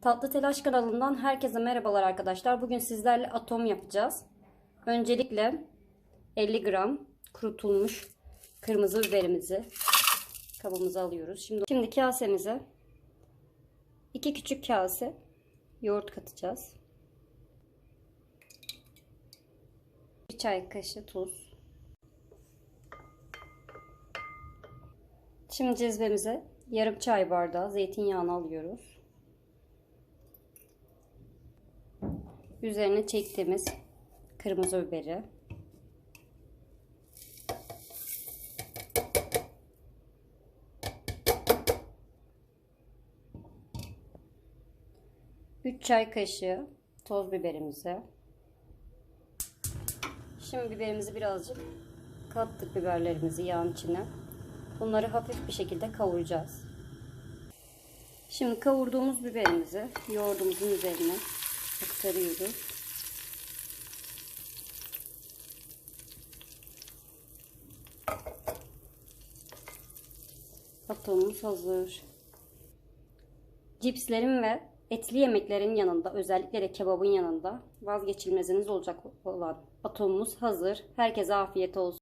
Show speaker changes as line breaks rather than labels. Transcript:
Tatlı Telaş kanalından herkese merhabalar arkadaşlar. Bugün sizlerle atom yapacağız. Öncelikle 50 gram kurutulmuş kırmızı biberimizi kabımıza alıyoruz. Şimdi, şimdi kasemize 2 küçük kase yoğurt katacağız. 1 çay kaşığı tuz. Şimdi cezvemize yarım çay bardağı zeytinyağını alıyoruz. Üzerine çektiğimiz kırmızı biberi. Üç çay kaşığı toz biberimizi. Şimdi biberimizi birazcık kattık biberlerimizi yağın içine. Bunları hafif bir şekilde kavuracağız. Şimdi kavurduğumuz biberimizi yoğurdumuzun üzerine aktarıyoruz. Atomumuz hazır. Cipslerin ve etli yemeklerin yanında özellikle de kebabın yanında vazgeçilmeziniz olacak olan atomumuz hazır. Herkese afiyet olsun.